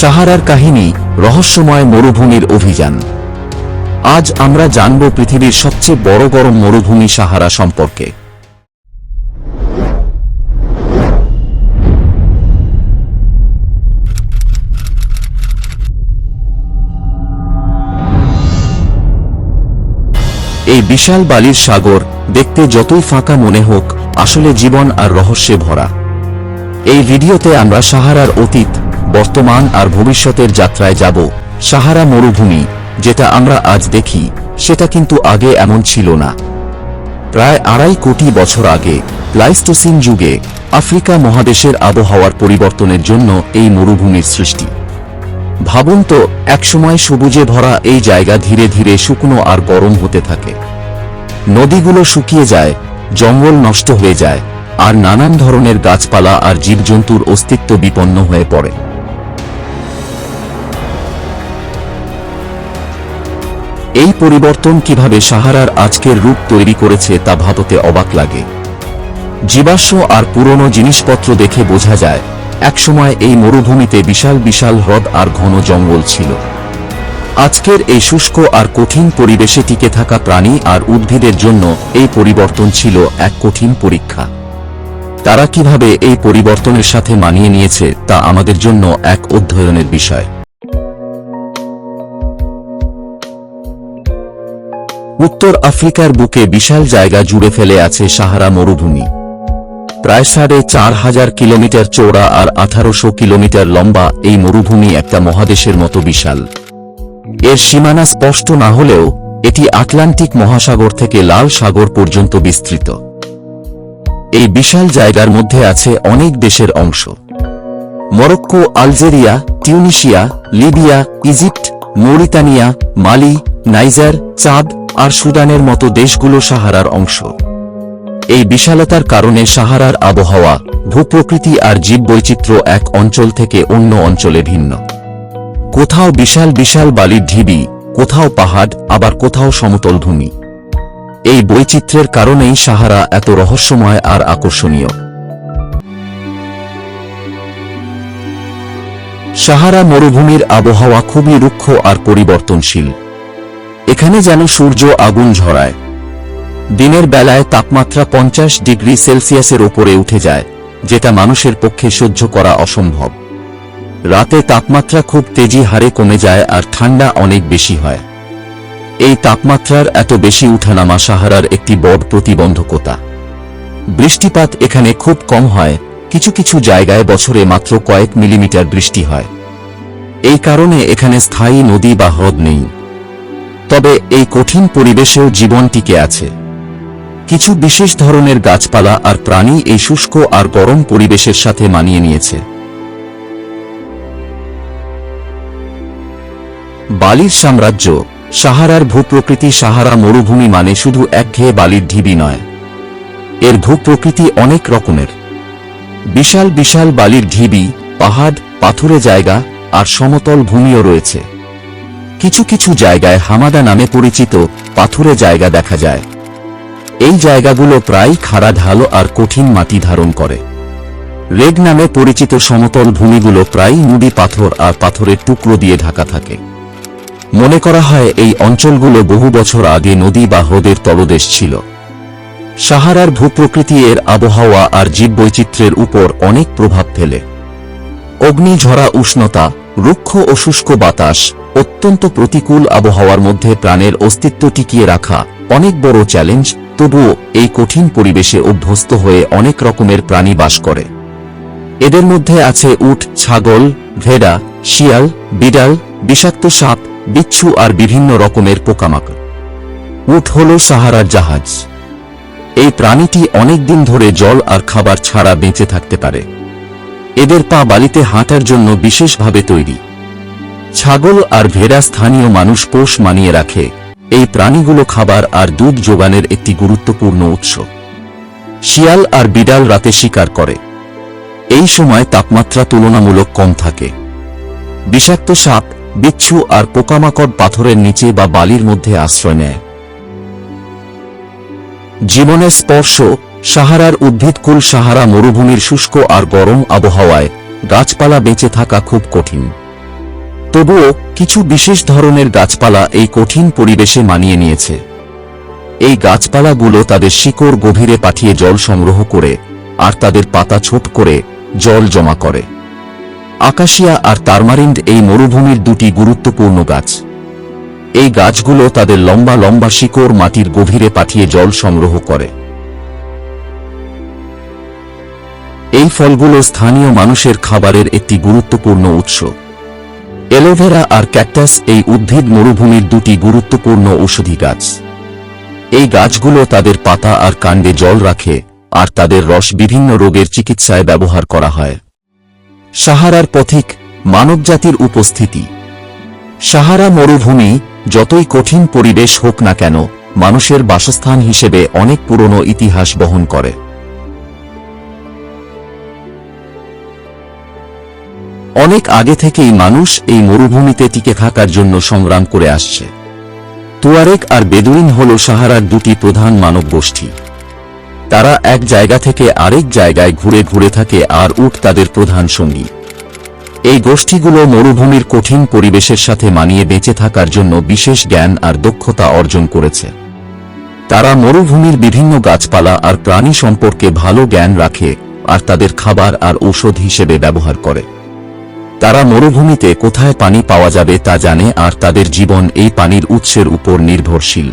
সাহারার কাহিনী রহস্যময় মরুভূমির অভিযান। আজ আমরা জানব পৃথিবীর সবচেয়ে বড় গরম মরুভূমি সাহারা সম্পর্কে। এই বিশাল বালির সাগর দেখতে যতই ফাঁকা মনে হোক, আসলে জীবন আর রহস্যে ভরা। এই ভিডিওতে আমরা সাহারার অতীত বর্তমান আর ভবিষ্যতের যাত্রায় যাব। সাহারা মরুভূমি, যেটা আমরা আজ দেখি, সেটা কিন্তু আগে এমন ছিল না। প্রায় আড়াই কোটি বছর আগে, প্লাইস্টোসিন যুগে, আফ্রিকা মহাদেশের আবহাওয়ার পরিবর্তনের জন্য এই মরুভূমির সৃষ্টি। ভাবুন তো, একসময় সবুজে ভরা এই জায়গা ধীরে ধীরে শুকনো আর গরম হতে থাকে। নদীগুলো শুকিয়ে যায়, জঙ্গল নষ্ট হয়ে যায়, আর নানান ধরনের গাছপালা আর জীবজন্তুর অস্তিত্ব বিপন্ন হয়ে পড়ে। এই পরিবর্তন কীভাবে সাহারার আজকের রূপ তৈরি করেছে তা ভাবতে অবাক লাগে। জীবাশ্ম আর পুরনো জিনিসপত্র দেখে বোঝা যায়, একসময় এই মরুভূমিতে বিশাল বিশাল হ্রদ আর ঘন জঙ্গল ছিল। আজকের এই শুষ্ক আর কঠিন পরিবেশে টিকে থাকা প্রাণী আর উদ্ভিদের জন্য এই পরিবর্তন ছিল এক কঠিন পরীক্ষা। তারা কীভাবে এই পরিবর্তনের সাথে মানিয়ে নিয়েছে তা আমাদের জন্য এক অধ্যয়নের বিষয়। উত্তর আফ্রিকার বুকে বিশাল জায়গা জুড়ে ফেলে আছে সাহারা মরুভূমি। প্রায় সাড়ে চার হাজার কিলোমিটার চৌড়া আর আঠারোশো কিলোমিটার লম্বা এই মরুভূমি একটা মহাদেশের মতো বিশাল। এর সীমানা স্পষ্ট না হলেও এটি আটলান্টিক মহাসাগর থেকে লাল সাগর পর্যন্ত বিস্তৃত। এই বিশাল জায়গার মধ্যে আছে অনেক দেশের অংশ। Morocco, Algeria, Tunisia, Libya, Egypt, Mauritania, Mali, Niger, Chad আর সুদানের মতো দেশগুলো সাহারার অংশ। এই বিশালতার কারণে সাহারার আবহাওয়া, ভূপ্রকৃতি আর জীববৈচিত্র্য এক অঞ্চল থেকে অন্য অঞ্চলে ভিন্ন। কোথাও বিশাল বিশাল বালির ঢিবি, কোথাও পাহাড়, আবার কোথাও সমতল ভূমি। এই বৈচিত্র্যের কারণেই সাহারা এত রহস্যময় আর আকর্ষণীয়। সাহারা মরুভূমির আবহাওয়া খুবই রুক্ষ আর পরিবর্তনশীল। এখানে যেন সূর্য আগুন ঝরায়। দিনের বেলায় তাপমাত্রা পঞ্চাশ ডিগ্রি সেলসিয়াসের ওপরে উঠে যায়, যেটা মানুষের পক্ষে সহ্য করা অসম্ভব। রাতে তাপমাত্রা খুব তেজি হারে কমে যায় আর ঠান্ডা অনেক বেশি হয়। এই তাপমাত্রার এত বেশি উঠানামা সাহারার একটি বড় প্রতিবন্ধকতা। বৃষ্টিপাত এখানে খুব কম হয়, কিছু কিছু জায়গায় বছরে মাত্র কয়েক মিলিমিটার বৃষ্টি হয়। এই কারণে এখানে স্থায়ী নদী বা হ্রদ নেই। তবে এই কঠিন পরিবেশেও জীবন টিকে আছে। কিছু বিশেষ ধরনের গাছপালা আর প্রাণী এই শুষ্ক আর গরম পরিবেশের সাথে মানিয়ে নিয়েছে। বালির সাম্রাজ্য, সাহারার ভূপ্রকৃতি সাহারা মরুভূমি মানে শুধু একঘেয়ে বালির ঢিবি নয়। এর ভূপ্রকৃতি অনেক রকমের। বিশাল বিশাল বালির ঢিবি, পাহাড়, পাথুরে জায়গা আর সমতল ভূমিও রয়েছে। কিছু কিছু জায়গায় হামাদা নামে পরিচিত পাথুরে জায়গা দেখা যায়। এই জায়গাগুলো প্রায় খাড়া ঢালো আর কঠিন মাটি ধারণ করে। রেড নামে পরিচিত সমতল ভূমিগুলো প্রায় নুড়ি পাথর আর পাথরের টুকরো দিয়ে ঢাকা থাকে। মনে করা হয় এই অঞ্চলগুলো বহু বছর আগে নদী বা হ্রদের তলদেশ ছিল। সাহারার ভূপ্রকৃতি এর আবহাওয়া আর জীববৈচিত্র্যের উপর অনেক প্রভাব ফেলে। অগ্নিঝরা উষ্ণতা রুক্ষ ও শুষ্ক বাতাস অত্যন্ত প্রতিকূল আবহাওয়ার মধ্যে প্রাণের অস্তিত্ব টিকিয়ে রাখা অনেক বড় চ্যালেঞ্জ, তবুও এই কঠিন পরিবেশে অভ্যস্ত হয়ে অনেক রকমের প্রাণী বাস করে। এদের মধ্যে আছে উট, ছাগল, ভেড়া, শিয়াল, বিড়াল, বিষাক্ত সাপ, বিচ্ছু আর বিভিন্ন রকমের পোকামাকড়। উট হল সাহারার জাহাজ। এই প্রাণীটি অনেক দিন ধরে জল আর খাবার ছাড়া বেঁচে থাকতে পারে। এদের পা বালিতে হাঁটার জন্য বিশেষভাবে তৈরি। ছাগল আর ভেড়া স্থানীয় মানুষ পোষ মানিয়ে রাখে। এই প্রাণীগুলো খাবার আর দুধ যোগানের একটি গুরুত্বপূর্ণ উৎস। শিয়াল আর বিড়াল রাতে শিকার করে। এই সময় তাপমাত্রা তুলনামূলক কম থাকে। বিষাক্ত সাপ, বিচ্ছু আর পোকামাকড় পাথরের নিচে বা বালির মধ্যে আশ্রয় নেয়। জীবনের স্পর্শ সাহারার উদ্ভিদকুল সাহারা মরুভূমির শুষ্ক আর গরম আবহাওয়ায় গাছপালা বেঁচে থাকা খুব কঠিন। তবুও কিছু বিশেষ ধরনের গাছপালা এই কঠিন পরিবেশে মানিয়ে নিয়েছে। এই গাছপালাগুলো তাদের শিকড় গভীরে পাঠিয়ে জল সংগ্রহ করে আর তাদের পাতা ছোট করে জল জমা করে। আকাশিয়া আর তারমারিন্ড এই মরুভূমির দুটি গুরুত্বপূর্ণ গাছ। এই গাছগুলো তাদের লম্বা লম্বা শিকড় মাটির গভীরে পাঠিয়ে জল সংগ্রহ করে। এই ফলগুলো স্থানীয় মানুষের খাবারের একটি গুরুত্বপূর্ণ উৎস। এলোভেরা আর ক্যাকটাস এই উদ্ভিদ মরুভূমির দুটি গুরুত্বপূর্ণ ঔষধি গাছ। এই গাছগুলো তাদের পাতা আর কাণ্ডে জল রাখে, আর তাদের রস বিভিন্ন রোগের চিকিৎসায় ব্যবহার করা হয়। সাহারার পথিক মানবজাতির উপস্থিতি। সাহারা মরুভূমি যতই কঠিন পরিবেশ হোক না কেন, মানুষের বাসস্থান হিসেবে অনেক পুরনো ইতিহাস বহন করে। অনেক আগে থেকেই মানুষ এই মরুভূমিতে টিকে থাকার জন্য সংগ্রাম করে আসছে। তুয়ারেক আর বেদুইন হল সাহারার দুটি প্রধান মানব গোষ্ঠী তারা এক জায়গা থেকে আরেক জায়গায় ঘুরে ঘুরে থাকে আর উট তাদের প্রধান সঙ্গী। এই গোষ্ঠীগুলো মরুভূমির কঠিন পরিবেশের সাথে মানিয়ে বেঁচে থাকার জন্য বিশেষ জ্ঞান আর দক্ষতা অর্জন করেছে। তারা মরুভূমির বিভিন্ন গাছপালা আর প্রাণী সম্পর্কে ভালো জ্ঞান রাখে আর তাদের খাবার আর ঔষধ হিসেবে ব্যবহার করে। তারা মরুভূমিতে কোথায় পানি পাওয়া যাবে তা জানে আর তাদের জীবন এই পানির উৎসের উপর নির্ভরশীল।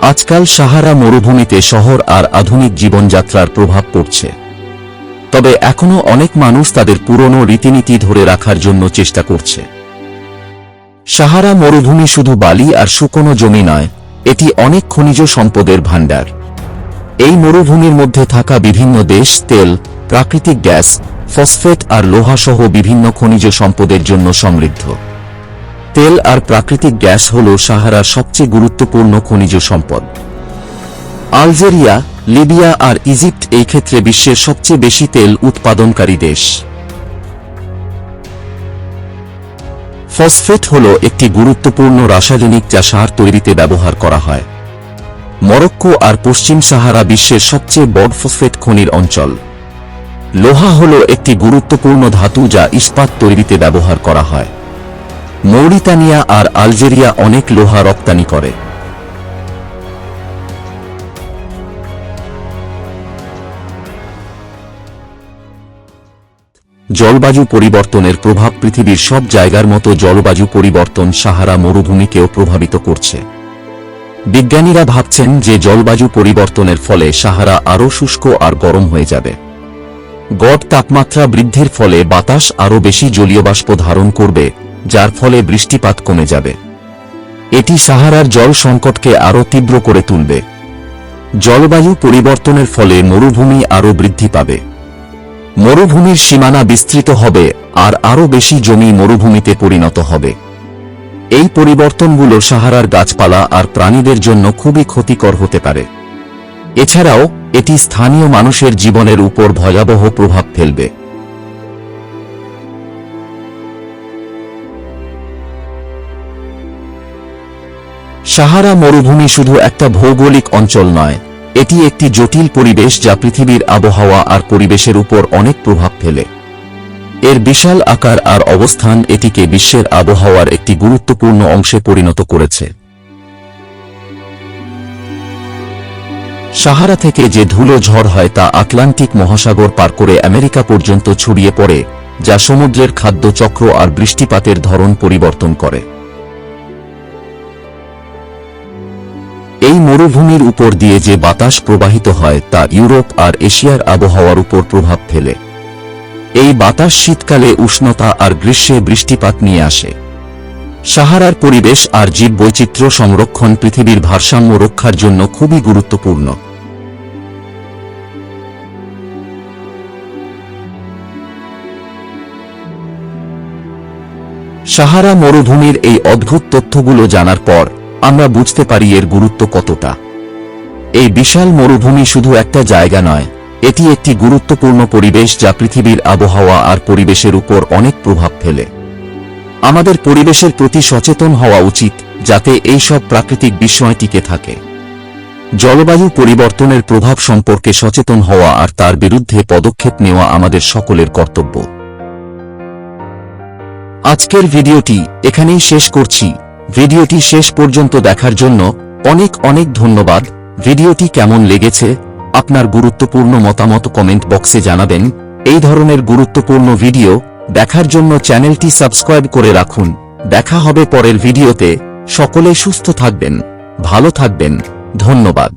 আজকাল সাহারা মরুভূমিতে শহর আর আধুনিক জীবনযাত্রার প্রভাব পড়ছে। তবে এখনও অনেক মানুষ তাদের পুরনো রীতিনীতি ধরে রাখার জন্য চেষ্টা করছে। সাহারা মরুভূমি শুধু বালি আর শুকনো জমি নয়, এটি অনেক খনিজ সম্পদের ভাণ্ডার। এই মরুভূমির মধ্যে থাকা বিভিন্ন দেশ, তেল, প্রাকৃতিক গ্যাস ফসফেট আর লোহাসহ বিভিন্ন খনিজ সম্পদের জন্য সমৃদ্ধ। তেল আর প্রাকৃতিক গ্যাস হল সাহারার সবচেয়ে গুরুত্বপূর্ণ খনিজ সম্পদ। আলজেরিয়া, লিবিয়া আর ইজিপ্ট এই ক্ষেত্রে বিশ্বের সবচেয়ে বেশি তেল উৎপাদনকারী দেশ। ফসফেট হল একটি গুরুত্বপূর্ণ রাসায়নিক যা সার তৈরিতে ব্যবহার করা হয়। মরক্কো আর পশ্চিম সাহারা বিশ্বের সবচেয়ে বড় ফসফেট খনির অঞ্চল। লোহা হল একটি গুরুত্বপূর্ণ ধাতু যা ইস্পাত তৈরিতে ব্যবহার করা হয়। মৌরিতানিয়া আর আলজেরিয়া অনেক লোহা রপ্তানি করে। জলবায়ু পরিবর্তনের প্রভাব পৃথিবীর সব জায়গার মতো জলবায়ু পরিবর্তন সাহারা মরুভূমিকেও প্রভাবিত করছে। বিজ্ঞানীরা ভাবছেন যে জলবায়ু পরিবর্তনের ফলে সাহারা আরও শুষ্ক আর গরম হয়ে যাবে। গড় তাপমাত্রা বৃদ্ধির ফলে বাতাস আরও বেশি জলীয় বাষ্প ধারণ করবে, যার ফলে বৃষ্টিপাত কমে যাবে। এটি সাহারার জল সংকটকে আরও তীব্র করে তুলবে। জলবায়ু পরিবর্তনের ফলে মরুভূমি আরও বৃদ্ধি পাবে। মরুভূমির সীমানা বিস্তৃত হবে আর আরও বেশি জমি মরুভূমিতে পরিণত হবে। এই পরিবর্তনগুলো সাহারার গাছপালা আর প্রাণীদের জন্য খুবই ক্ষতিকর হতে পারে। এছাড়াও, এটি স্থানীয় মানুষের জীবনের উপর ভয়াবহ প্রভাব ফেলবে। সাহারা মরুভূমি শুধু একটা ভৌগোলিক অঞ্চল নয়, এটি একটি জটিল পরিবেশ যা পৃথিবীর আবহাওয়া আর পরিবেশের উপর অনেক প্রভাব ফেলে। এর বিশাল আকার আর অবস্থান এটিকে বিশ্বের আবহাওয়ার একটি গুরুত্বপূর্ণ অংশে পরিণত করেছে। সাহারা থেকে যে ধুলো ঝড় হয় তা আটলান্টিক মহাসাগর পার করে আমেরিকা পর্যন্ত ছড়িয়ে পড়ে, যা সমুদ্রের খাদ্য চক্র আর বৃষ্টিপাতের ধরন পরিবর্তন করে। এই মরুভূমির উপর দিয়ে যে বাতাস প্রবাহিত হয়, তা ইউরোপ আর এশিয়ার আবহাওয়ার উপর প্রভাব ফেলে। এই বাতাস শীতকালে উষ্ণতা আর গ্রীষ্মে বৃষ্টিপাত নিয়ে আসে। সাহারার পরিবেশ আর জীব বৈচিত্র্য সংরক্ষণ পৃথিবীর ভারসাম্য রক্ষার জন্য খুবই গুরুত্বপূর্ণ। সাহারা মরুভূমির এই অদ্ভুত তথ্যগুলো জানার পর আমরা বুঝতে পারি এর গুরুত্ব কতটা। এই বিশাল মরুভূমি শুধু একটা জায়গা নয়, এটি একটি গুরুত্বপূর্ণ পরিবেশ যা পৃথিবীর আবহাওয়া আর পরিবেশের উপর অনেক প্রভাব ফেলে। আমাদের পরিবেশের প্রতি সচেতন হওয়া উচিত, যাতে এই সব প্রাকৃতিক বিস্ময় টিকে থাকে। জলবায়ু পরিবর্তনের প্রভাব সম্পর্কে সচেতন হওয়া আর তার বিরুদ্ধে পদক্ষেপ নেওয়া আমাদের সকলের কর্তব্য। আজকের ভিডিওটি এখানেই শেষ করছি। ভিডিওটি শেষ পর্যন্ত দেখার জন্য অনেক অনেক ধন্যবাদ। ভিডিওটি কেমন লেগেছে, আপনার গুরুত্বপূর্ণ মতামত কমেন্ট বক্সে জানাবেন। এই ধরনের গুরুত্বপূর্ণ ভিডিও দেখার জন্য চ্যানেলটি সাবস্ক্রাইব করে রাখুন। দেখা হবে পরের ভিডিওতে। সকলে সুস্থ থাকবেন। ভালো থাকবেন। ধন্যবাদ।